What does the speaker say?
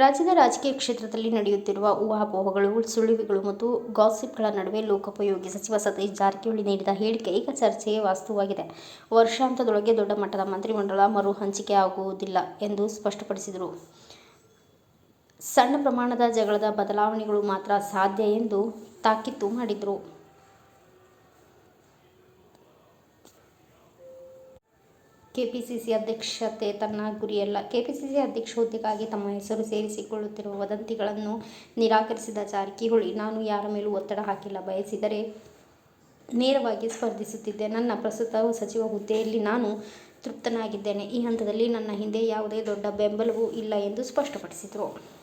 ರಾಜ್ಯದ ರಾಜಕೀಯ ಕ್ಷೇತ್ರದಲ್ಲಿ ನಡೆಯುತ್ತಿರುವ ಊಹಾಪೋಹಗಳು, ಸುಳಿವುಗಳು ಮತ್ತು ಗಾಸಿಪ್ಗಳ ನಡುವೆ ಲೋಕೋಪಯೋಗಿ ಸಚಿವ ಸತೀಶ್ ಜಾರಕಿಹೊಳಿ ನೀಡಿದ ಹೇಳಿಕೆ ಈಗ ಚರ್ಚೆಗೆ ವಾಸ್ತುವಾಗಿದೆ. ವರ್ಷಾಂತ್ಯದೊಳಗೆ ದೊಡ್ಡ ಮಟ್ಟದ ಮಂತ್ರಿಮಂಡಲ ಮರು ಹಂಚಿಕೆ ಆಗುವುದಿಲ್ಲ ಎಂದು ಸ್ಪಷ್ಟಪಡಿಸಿದರು. ಸಣ್ಣ ಪ್ರಮಾಣದ ಜಗಳದ ಬದಲಾವಣೆಗಳು ಮಾತ್ರ ಸಾಧ್ಯ ಎಂದು ತಾಕೀತು ಮಾಡಿದರು. ಕೆಪಿಸಿಸಿ ಅಧ್ಯಕ್ಷತೆ ತನ್ನ ಗುರಿಯಲ್ಲ ಕೆಪಿಸಿಸಿ ಅಧ್ಯಕ್ಷ ಹುದ್ದೆಗಾಗಿ ತಮ್ಮ ಹೆಸರು ಸೇರಿಸಿಕೊಳ್ಳುತ್ತಿರುವ ವದಂತಿಗಳನ್ನು ನಿರಾಕರಿಸಿದ ಜಾರಕಿಹೊಳಿ, ನಾನು ಯಾರ ಮೇಲೂ ಒತ್ತಡ ಹಾಕಿಲ್ಲ. ಬಯಸಿದರೆ ನೇರವಾಗಿ ಸ್ಪರ್ಧಿಸುತ್ತಿದ್ದೆ. ನನ್ನ ಪ್ರಸ್ತುತ ಸಚಿವ ಹುದ್ದೆಯಲ್ಲಿ ನಾನು ತೃಪ್ತನಾಗಿದ್ದೇನೆ. ಈ ಹಂತದಲ್ಲಿ ನನ್ನ ಹಿಂದೆ ಯಾವುದೇ ದೊಡ್ಡ ಬೆಂಬಲವೂ ಇಲ್ಲ ಎಂದು ಸ್ಪಷ್ಟಪಡಿಸಿದರು.